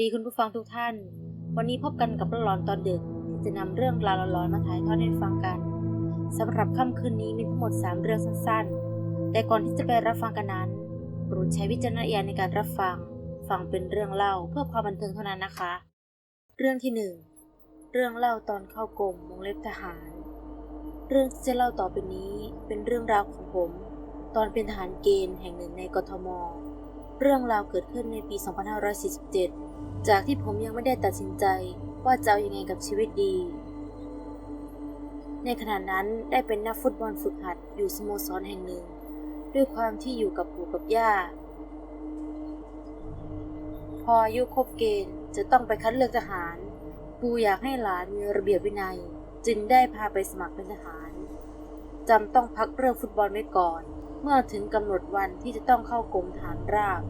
ดีคุณผู้ฟังทุกท่าน วันนี้พบกันกับร้อนตอนดึกที่จะนำเรื่องราวร้อนๆมาถ่ายทอดให้ฟังกันสำหรับค่ำคืนนี้มีทั้งหมด 3 เรื่องสั้นๆ แต่ก่อนที่จะไปรับฟังกันนั้นโปรดใช้วิจารณญาณในการรับฟัง ฟังเป็นเรื่องเล่าเพื่อความบันเทิงเท่านั้นนะคะ เรื่องที่ 1 เรื่องเล่าตอนเข้ากรมวงเล็บทหาร เรื่องที่จะเล่าต่อไปนี้เป็นเรื่องราวของผม ตอนเป็นทหารเกณฑ์แห่งหนึ่งในกทม เรื่องราวเกิดขึ้นในปี 2547 จากที่ผมยังไม่ได้ตัดสินใจว่าจะเอาอยัางไงกับชีวิตดี ในขณะนั้นได้เป็นนักฟุตบอลฝึกหัดอยู่สโมสรแห่งหนึ่ง ด้วยความที่อยู่กับปู่กับย่า พออายุครบเกณฑ์จะต้องไปคัดเลือกทหาร ปู่อยากให้หลานมีระเบียบวินัย จึงได้พาไปสมัครเป็นทหารจำต้องพักเรื่องฟุตบอลไว้ก่อน เมื่อถึงกำหนดวันที่จะต้องเข้ากรมฐานราบ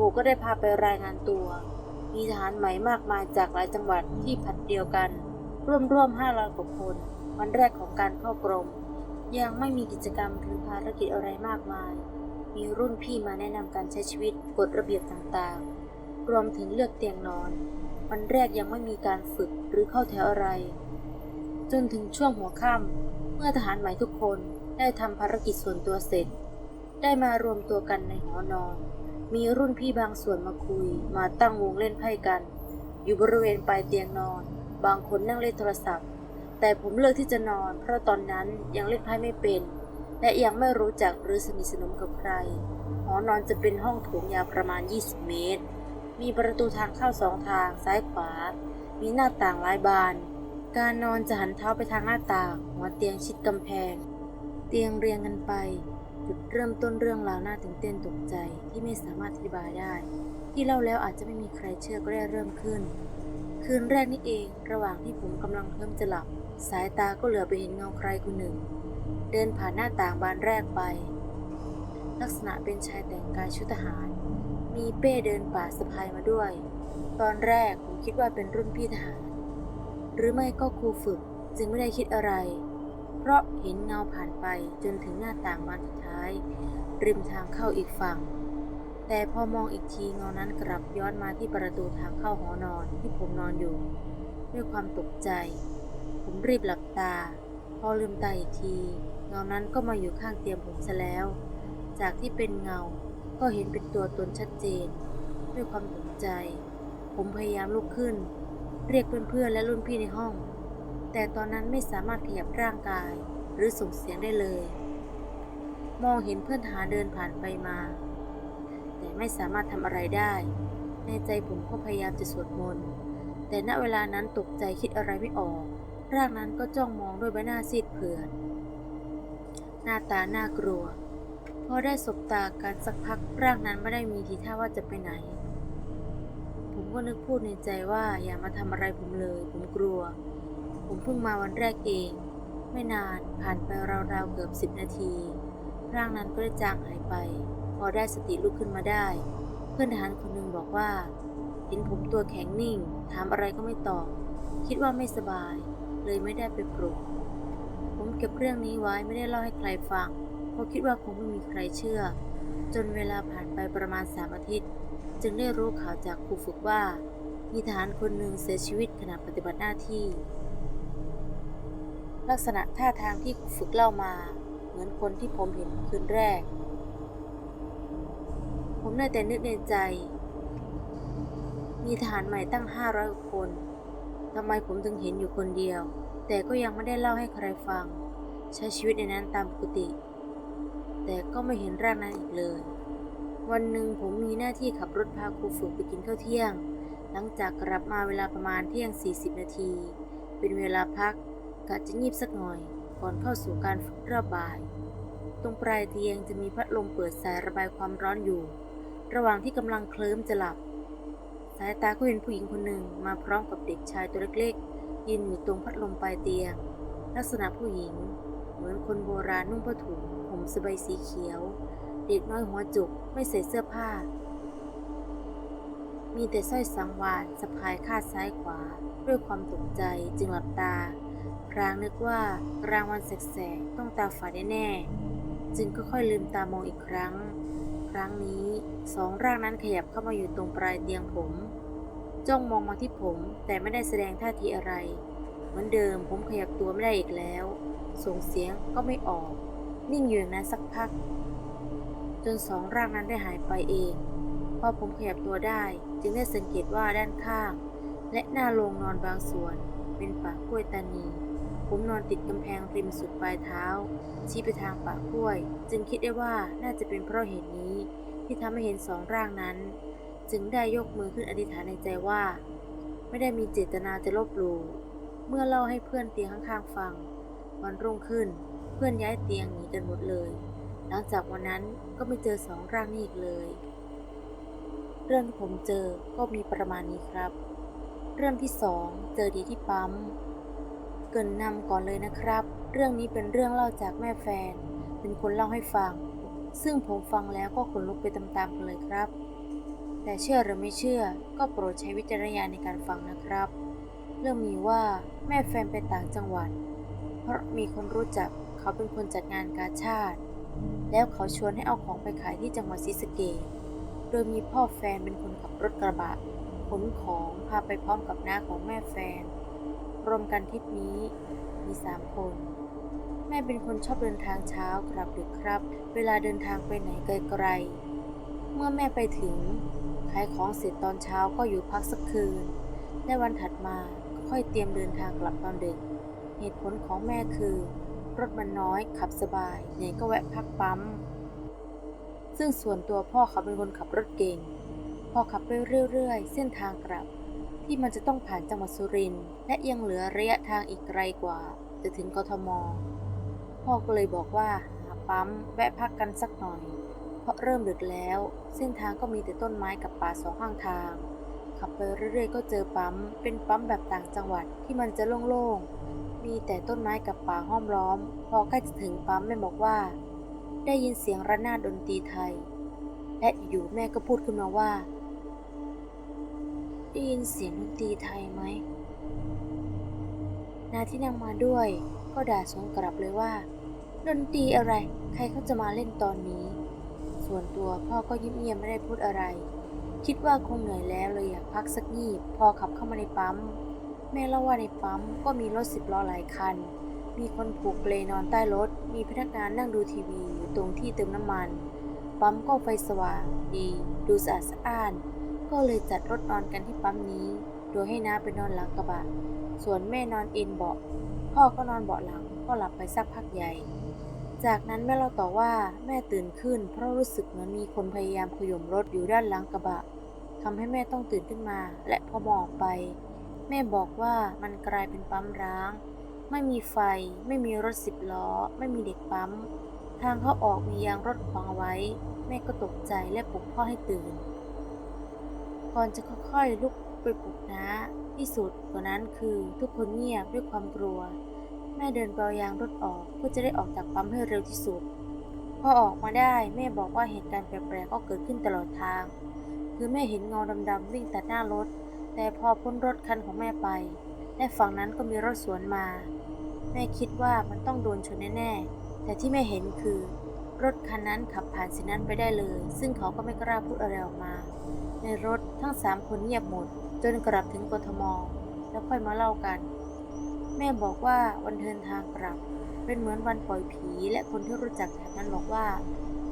ปู่ก็ได้พาไปรายงานตัว มีทหารใหม่มากมายจากหลายจังหวัดที่ผัดเดียวกัน ร่วมร่วมห้าร้อยกว่าคน วันแรกของการเข้ากรม ยังไม่มีกิจกรรมหรือภารกิจอะไรมากมาย มีรุ่นพี่มาแนะนำการใช้ชีวิตกฎระเบียบต่างๆ รวมถึงเลือกเตียงนอน วันแรกยังไม่มีการฝึกหรือเข้าแถวอะไร จนถึงช่วงหัวค่ำเมื่อทหารใหม่ทุกคนได้ทำภารกิจส่วนตัวเสร็จ ได้มารวมตัวกันในหอนอน มีรุ่นพี่บางส่วนมาคุย มาตั้งวงเล่นไพ่กัน อยู่บริเวณปลายเตียงนอน บางคนนั่งเล่นโทรศัพท์ แต่ผมเลือกที่จะนอน เพราะตอนนั้นยังเล่นไพ่ไม่เป็น และยังไม่รู้จักหรือสนิทสนมกับใคร หอนอนจะเป็นห้องโถงยาวประมาณ 20 เมตร มีประตูทางเข้าสองทางซ้ายขวา มีหน้าต่างหลายบาน การนอนจะหันเท้าไปทางหน้าต่าง หัวเตียงชิดกำแพง เตียงเรียงกันไป จุดเริ่มต้นเรื่องราวน่าตื่นเต้นตกใจที่ไม่สามารถอธิบายได้ ที่เล่าแล้วอาจจะไม่มีใครเชื่อก็ได้เริ่มขึ้น คืนแรกนี่เองระหว่างที่ผมกำลังเพิ่มจะหลับ สายตาก็เหลือไปเห็นเงาใครคนหนึ่ง เดินผ่านหน้าต่างบานแรกไป ลักษณะเป็นชายแต่งกายชุดทหาร มีเป้เดินป่าสะพายมาด้วย ตอนแรกผมคิดว่าเป็นรุ่นพี่ทหาร หรือไม่ก็ครูฝึกจึงไม่ได้คิดอะไร ราะเห็นเงาผ่านไปจนถึงหน้าต่างบานสุดท้าย ริมทางเข้าอีกฝั่ง แต่พอมองอีกทีเงานั้นกลับย้อนมาที่ประตูทางเข้าหอนอนที่ผมนอนอยู่ ด้วยความตกใจ ผมรีบหลับตา พอลืมตาอีกที เงานั้นก็มาอยู่ข้างเตียงผมซะแล้ว จากที่เป็นเงา ก็เห็นเป็นตัวตนชัดเจน ด้วยความตกใจ ผมพยายามลุกขึ้น เรียกเพื่อนๆและรุ่นพี่ในห้อง แต่ตอนนั้นไม่สามารถขยับร่างกาย หรือส่งเสียงได้เลย มองเห็นเพื่อนหาเดินผ่านไปมา แต่ไม่สามารถทำอะไรได้ ในใจผมก็พยายามจะสวดมนต์แต่ณเวลานั้นตกใจคิดอะไรไม่ออก ร่างนั้นก็จ้องมองด้วยใบหน้าซีดเผือดหน้าตาน่ากลัวพอได้สบตากันสักพักร่างนั้นไม่ได้มีทีท่าว่าจะไปไหน ผมก็นึกพูดในใจว่าอย่ามาทำอะไรผมเลย ผมกลัว ผมเพิ่งมาวันแรกเอง ไม่นานผ่านไปราวๆเกือบสิบนาที ร่างนั้นก็ได้จางหายไป พอได้สติลุกขึ้นมาได้ เพื่อนทหารคนหนึ่งบอกว่า เห็นผมตัวแข็งนิ่ง ถามอะไรก็ไม่ตอบ คิดว่าไม่สบาย เลยไม่ได้ไปปลุก ผมเก็บเรื่องนี้ไว้ไม่ได้เล่าให้ใครฟัง เพราะคิดว่าคงไม่มีใครเชื่อ จนเวลาผ่านไปประมาณสามอาทิตย์ จึงได้รู้ข่าวจากครูฝึกว่ามีทหารคนหนึ่งเสียชีวิตขณะปฏิบัติหน้าที่ ลักษณะท่าทางที่ครูฝึกเล่ามา เหมือนคนที่ผมเห็นคืนแรก ผมได้แต่นึกในใจ มีทหารใหม่ตั้งห้าร้อยคนทำไมผมถึงเห็นอยู่คนเดียว แต่ก็ยังไม่ได้เล่าให้ใครฟัง ใช้ชีวิตในนั้นตามปกติ แต่ก็ไม่เห็นร่างนั้นอีกเลย วันหนึ่งผมมีหน้าที่ขับรถพาครูฝึกไปกินข้าวเที่ยง หลังจากกลับมาเวลาประมาณเที่ยง 40 นาที เป็นเวลาพัก กะจะงีบสักหน่อยก่อนเข้าสู่การฝึกรอบาย ตรงปลายเตียงจะมีพัดลมเปิดสายระบายความร้อนอยู่ ระหว่างที่กำลังเคลิ้มจะหลับ สายตาก็เห็นผู้หญิงคนหนึ่งมาพร้อมกับเด็กชายตัวเล็กๆยืนอยู่ตรงพัดลมปลายเตียง ลักษณะผู้หญิง เหมือนคนโบราณนุ่งผ้าถุงผมสบายสีเขียว เด็กน้อยหัวจุกไม่ใส่เสื้อผ้า มีแต่สร้อยสังวานสะพายคาดซ้ายขวา ด้วยความตกใจจึงหลับตา พรางนึกว่ากลางวันแสกๆต้องตาฝาดแน่ๆจึงค่อยๆลืมตามองอีกครั้ง ครั้งนี้สองร่างนั้นขยับเข้ามาอยู่ตรงปลายเตียงผม จ้องมองมาที่ผมแต่ไม่ได้แสดงท่าทีอะไร เหมือนเดิมผมขยับตัวไม่ได้อีกแล้ว ส่งเสียงก็ไม่ออก นิ่งอยู่อย่างนั้นสักพัก จนสองร่างนั้นได้หายไปเองพอผมขยับตัวได้จึงได้สังเกตว่าด้านข้าง และหน้าโรงนอนบางส่วนเป็นป่ากล้วยตานี ผมนอนติดกำแพงริมสุดปลายเท้า ชี้ไปทางป่ากล้วย จึงคิดได้ว่าน่าจะเป็นเพราะเหตุนี้ ที่ทำให้เห็นสองร่างนั้น จึงได้ยกมือขึ้นอธิษฐานในใจว่า ไม่ได้มีเจตนาจะลบหลู่เมื่อเล่าให้เพื่อนเตียงข้างๆฟัง วันรุ่งขึ้น เพื่อนย้ายเตียงหนีกันหมดเลย หลังจากวันนั้นก็ไม่เจอสองร่างนี้อีกเลย เรื่องที่ผมเจอก็มีประมาณนี้ครับ เรื่องที่สองเจอดีที่ปั๊ม เกินนำก่อนเลยนะครับ เรื่องนี้เป็นเรื่องเล่าจากแม่แฟน เป็นคนเล่าให้ฟัง ซึ่งผมฟังแล้วก็ขนลุกไปตามๆกันเลยครับ แต่เชื่อหรือไม่เชื่อ ก็โปรดใช้วิจารณญาณในการฟังนะครับ เรื่องมีว่าแม่แฟนไปต่างจังหวัด เพราะมีคนรู้จักเขาเป็นคนจัดงานกาชาติ แล้วเขาชวนให้เอาของไปขายที่จังหวัดศรีสะเกษโดยมีพ่อแฟนเป็นคนขับรถกระบะขนของพาไปพร้อมกับน้าของแม่แฟน รวมกันทริปนี้ มีสามคน แม่เป็นคนชอบเดินทางเช้ากลับดึกครับ เวลาเดินทางไปไหนไกลๆ เมื่อแม่ไปถึงขายของเสร็จตอนเช้าก็อยู่พักสักคืน และวันถัดมาก็ค่อยเตรียมเดินทางกลับตอนดึก เหตุผลของแม่คือ รถมันน้อยขับสบายไหนก็แวะพักปั๊ม ซึ่งส่วนตัวพ่อเขาเป็นคนขับรถเก่ง พอขับไปเรื่อยๆ เส้นทางกลับ ที่มันจะต้องผ่านจังหวัดสุรินทร์และยังเหลือระยะทางอีกไกลกว่า จะถึงกทม พ่อก็เลยบอกว่าหาปั๊มแวะพักกันสักหน่อย เพราะเริ่มดึกแล้ว เส้นทางก็มีแต่ต้นไม้กับป่าสองข้างทาง ขับไปเรื่อยๆ ก็เจอปั๊ม เป็นปั๊มแบบต่างจังหวัดที่มันจะโล่งๆ มีแต่ต้นไม้กับป่าห้อมล้อม พอใกล้จะถึงปั๊มแม่บอกว่า ได้ยินเสียงระนาดดนตรีไทย และอยู่แม่ก็พูดขึ้นมาว่า ได้ยินเสียงดนตรีไทยไหม นาที่นั่งมาด้วย ก็ด่าสวนกลับเลยว่า ดนตรีอะไร ใครเขาจะมาเล่นตอนนี้ ส่วนตัวพ่อก็ยิ้มเงียบไม่ได้พูดอะไร คิดว่าคงเหนื่อยแล้วเลยอยากพักสักงีบ พอขับเข้ามาในปั๊ม แม่เล่าว่าในปั๊มก็มีรถสิบล้อหลายคัน มีคนผูกเปลนอนใต้รถ มีพนักงานนั่งดูทีวีอยู่ตรงที่เติมน้ำมัน ปั๊มก็ไฟสว่างดี ดูสะอาดสะอ้าน ก็เลยจัดรถนอนกันที่ปั๊มนี้ โดยให้น้าไปนอนหลังกระบะ ส่วนแม่นอนเอ็นเบาะ พ่อก็นอนเบาะหลังก็หลับไปสักพักใหญ่ จากนั้นแม่เราต่อว่าแม่ตื่นขึ้น เพราะรู้สึกเหมือนมีคนพยายามขย่มรถอยู่ด้านหลังกระบะทำให้แม่ต้องตื่นขึ้นมา และพอมองออกไป แม่บอกว่ามันกลายเป็นปั๊มร้าง ไม่มีไฟ ไม่มีรถสิบล้อ ไม่มีเด็กปั๊ม ทางเข้าออกมียางรถขวางไว้ แม่ก็ตกใจและปลุกพ่อให้ตื่น ก่อนจะค่อยๆลุกไปปลุกน้าที่สุดกว่านั้นคือทุกคนเงียบด้วยความกลัว แม่เดินเปลายางรถออกเพื่อจะได้ออกจากปั๊มให้เร็วที่สุด พอออกมาได้แม่บอกว่าเหตุการณ์แปลกๆก็เกิดขึ้นตลอดทาง คือแม่เห็นเงาดำๆวิ่งตัดหน้ารถ แต่พอพ้นรถคันของแม่ไปและฝั่งนั้นก็มีรถสวนมา แม่คิดว่ามันต้องโดนชนแน่ๆ แต่ที่แม่เห็นคือ รถคันนั้นขับผ่านสิ่งนั้นไปได้เลย ซึ่งเขาก็ไม่กล้าพูดอะไรออกมา ในรถทั้งสามคนเงียบหมด จนกลับถึงกทม แล้วค่อยมาเล่ากัน แม่บอกว่าวันเดินทางกลับ เป็นเหมือนวันปล่อยผี และคนที่รู้จักแถบนั้นบอกว่า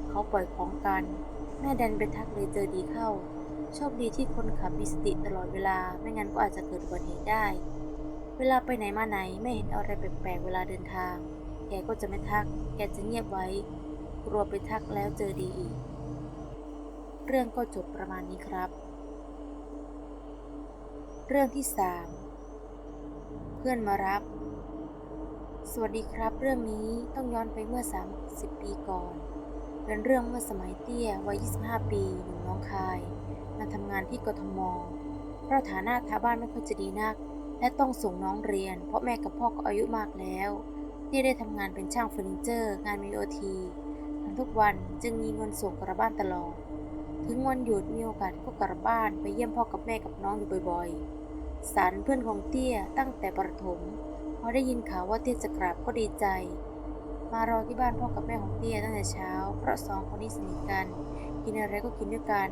เขาปล่อยของกัน แม่ดันไปทักเลยเจอดีเข้า โชคดีที่คนขับมีสติตลอดเวลา ไม่งั้นก็อาจจะเกิดอุบัติเหตุได้ เวลาไปไหนมาไหนไม่เห็นอะไรแปลกๆเวลาเดินทาง แกก็จะไม่ทัก แกจะเงียบไว้ กลัวไปทักแล้วเจอดีอีก เรื่องก็จบประมาณนี้ครับ เรื่องที่สามเพื่อนมารับ สวัสดีครับ เรื่องนี้ต้องย้อนไปเมื่อ 30 ปีก่อน เป็นเรื่องเมื่อสมัยเตี้ยวัย 25 ปีหนุ่มน้องคายมาทำงานที่กทม เพราะฐานะทาบ้านไม่ค่อยจะดีนัก และต้องส่งน้องเรียน เพราะแม่กับพ่อก็อายุมากแล้วที่ได้ทำงานเป็นช่างเฟอร์นิเจอร์ งานมีโอทีทำทุกวันจึงมีเงินส่งกลับบ้านตลอด ถึงวันหยุดมีโอกาสก็กลับบ้านไปเยี่ยมพ่อกับแม่กับน้องอยู่บ่อยๆ สันเพื่อนของเตี้ยตั้งแต่ประถมพอได้ยินข่าวว่าเตี้ยจะกลับก็ดีใจ มารอที่บ้านพ่อกับแม่ของเตี้ยตั้งแต่เช้า เพราะสองคนนี้สนิทกัน กินอะไรก็กินด้วยกัน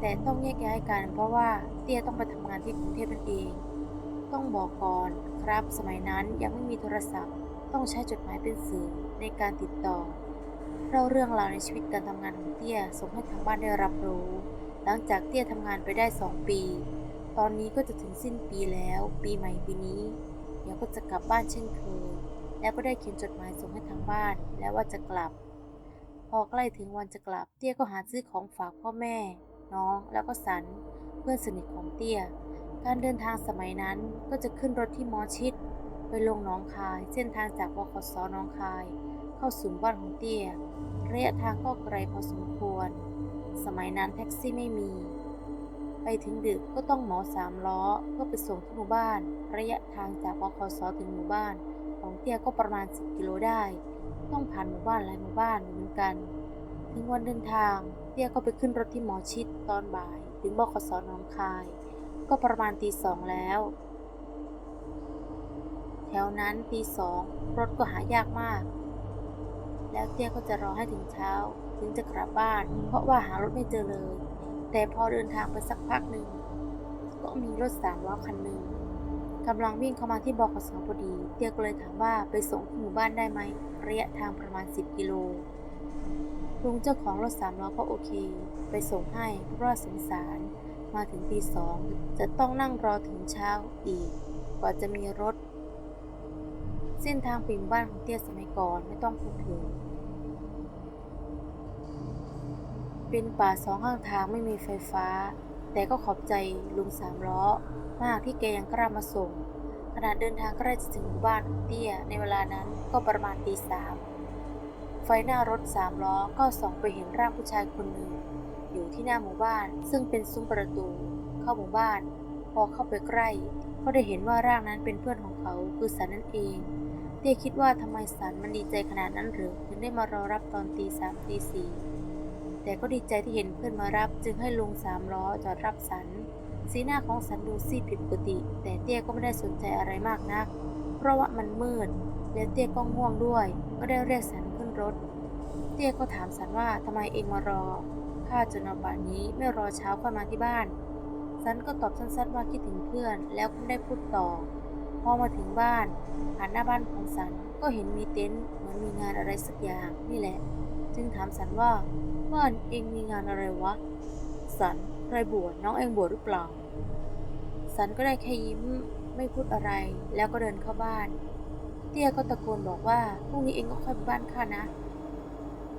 แต่ต้องแยกย้ายกันเพราะว่าเตี้ยต้องไปทำงานที่กรุงเทพนั่นเอง ต้องบอกก่อนครับสมัยนั้นยังไม่มีโทรศัพท์ ต้องใช้จดหมายเป็นสื่อในการติดต่อ เล่าเรื่องราวในชีวิตการทำงานของเตี้ยส่งให้ทางบ้านได้รับรู้ หลังจากเตี้ยทำงานไปได้สองปี ตอนนี้ก็จะถึงสิ้นปีแล้ว ปีใหม่ปีนี้เดี๋ยวก็จะกลับบ้านเช่นเคยแล้วก็ได้เขียนจดหมายส่งให้ทางบ้านแล้วว่าจะกลับ พอใกล้ถึงวันจะกลับ เตี้ยก็หาซื้อของฝากพ่อแม่ น้องแล้วก็สันเพื่อนสนิทของเตี้ย การเดินทางสมัยนั้นก็จะขึ้นรถที่มอชิด ไปลงหนองคาย เส้นทางจากบขสหนองคาย เข้าสู่บ้านของเตี้ย ระยะทางก็ไกลพอสมควร สมัยนั้นแท็กซี่ไม่มี ไปถึงดึกก็ต้องเหมาสามล้อเพื่อไปส่งที่หมู่บ้าน ระยะทางจากบขสถึงหมู่บ้าน ของเตี้ยก็ประมาณ 10 กิโลได้ ต้องผ่านหมู่บ้านหลายหมู่บ้านเหมือนกัน ถึงวันเดินทาง เตี้ยก็ไปขึ้นรถที่หมอชิดตอนบ่าย ถึงบขสหนองคาย ก็ประมาณตีสองแล้วแถวนั้นตีสองรถก็หายากมาก แล้วเตี้ยก็จะรอให้ถึงเช้า ถึงจะกลับบ้าน เพราะว่าหารถไม่เจอเลย แต่พอเดินทางไปสักพักหนึ่งก็มีรถสามล้อคันหนึ่งกำลังวิ่งเข้ามาที่บขสพอดี เตี้ยก็เลยถามว่าไปส่งที่หมู่บ้านได้ไหมระยะทางประมาณ 10 กิโลลุงเจ้าของรถสามล้อก็โอเค ไปส่งให้เพราะว่าสงสารมาถึงตีสองจะต้องนั่งรอถึงเช้าอีก กว่าจะมีรถ เส้นทางปีนบ้านของเตี้ยสมัยก่อนไม่ต้องพูดถึง เป็นป่าสองข้างทางไม่มีไฟฟ้า แต่ก็ขอบใจลุงสามล้อ มากที่แกยังกล้ามาส่ง ขณะเดินทางใกล้จะถึงหมู่บ้านเตี้ยในเวลานั้นก็ประมาณตีสามไฟหน้ารถสามล้อก็ส่องไปเห็นร่างผู้ชายคนหนึ่ง อยู่ที่หน้าหมู่บ้านซึ่งเป็นซุ้มประตู เข้าหมู่บ้าน พอเข้าไปใกล้ก็ได้เห็นว่าร่างนั้นเป็นเพื่อนของเขาคือสันนั่นเองเตี้ยคิดว่าทำไมสันมันดีใจขนาดนั้นหรือถึงได้มารอรับตอนตีสามตีสี่ แต่ก็ดีใจที่เห็นเพื่อนมารับจึงให้ลุงสามล้อจอดรับสัน สีหน้าของสันดูซีดผิดปกติ แต่เตี้ยก็ไม่ได้สนใจอะไรมากนัก เพราะว่ามันมืด และเตี้ยก็ง่วงด้วย ก็ได้เรียกสันขึ้นรถ เตี้ยก็ถามสันว่าทำไมเองมารอข้าจนเอาป่านนี้ไม่รอเช้าค่อยมาที่บ้าน สันก็ตอบสั้นๆว่าคิดถึงเพื่อน แล้วก็ไม่ได้พูดต่อ พอมาถึงบ้าน ผ่านหน้าบ้านของสันก็เห็นมีเต็นท์เหมือนมีงานอะไรสักอย่างนี่แหละ จึงถามสันว่าบ้านเองมีงานอะไรวะ สันใครบวชน้องเองบวชหรือเปล่า สันก็ได้แค่ยิ้มไม่พูดอะไร แล้วก็เดินเข้าบ้าน เตี้ยก็ตะโกนบอกว่าพรุ่งนี้เองก็ค่อยไปบ้านข้านะ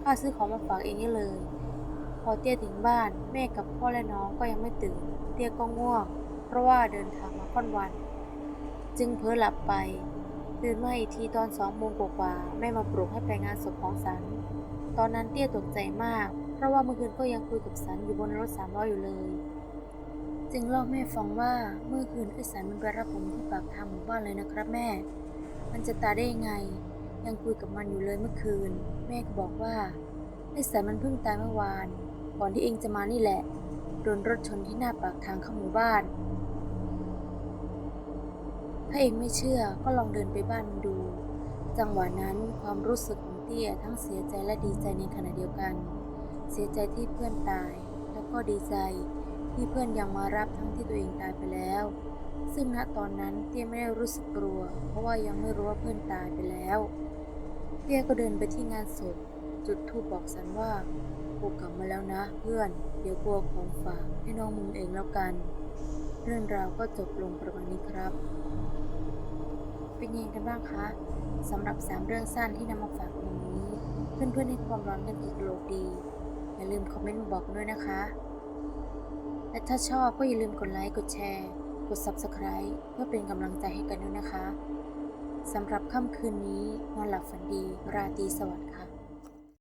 ข้าซื้อของมาฝากเองนี่เลย พอเตี้ยถึงบ้านแม่กับพ่อและน้องก็ยังไม่ตื่น เตี้ยก็ง่วง เพราะว่าเดินทางมาค่อนวัน จึงเพ้อหลับไป ตื่นมาอีกทีตอนสองโมงกว่าๆแม่มาปลุกให้ไปงานศพของสัน ตอนนั้นเตี้ยตกใจมาก เพราะว่าเมื่อคืนก็ยังคุยกับสันอยู่บนรถสามล้ออยู่เลย จึงเล่าแม่ฟังว่าเมื่อคืนไอ้สันมันไปรับผมที่ปากทางหมู่บ้านเลยนะครับแม่ มันจะตายได้ยังไง ยังคุยกับมันอยู่เลยเมื่อคืน แม่ก็บอกว่าไอ้สันมันเพิ่งตายเมื่อวาน ก่อนที่เองจะมานี่แหละโดนรถชนที่หน้าปากทางเข้าหมู่บ้าน ถ้าเองไม่เชื่อก็ลองเดินไปบ้านมันดู จังหวะนั้นความรู้สึกของเตี้ยทั้งเสียใจและดีใจในขณะเดียวกัน เสียใจที่เพื่อนตาย แล้วก็ดีใจที่เพื่อนยังมารับทั้งที่ตัวเองตายไปแล้ว ซึ่งณตอนนั้นเตี้ยไม่ได้รู้สึกกลัว เพราะว่ายังไม่รู้ว่าเพื่อนตายไปแล้ว เตี้ยก็เดินไปที่งานศพจุดธูปบอกสันว่ากูกลับมาแล้วนะ เพื่อน เดี๋ยวกลัวของฝากให้น้องมึงเองแล้วกัน เรื่องราวก็จบลงประมาณนี้ครับ เป็นยังไงกันบ้างคะสำหรับสามเรื่องสั้นที่นำมาฝากวันนี้ เพื่อนๆให้ความร้อนกันอีกโลกดี อย่าลืมคอมเมนต์มาบอกด้วยนะคะ และถ้าชอบก็อย่าลืมกดไลค์ กดแชร์ กด Subscribe เพื่อเป็นกำลังใจให้กันด้วยนะคะสำหรับค่ำคืนนี้นอนหลับฝันดี ราตรีสวัสดิ์ค่ะ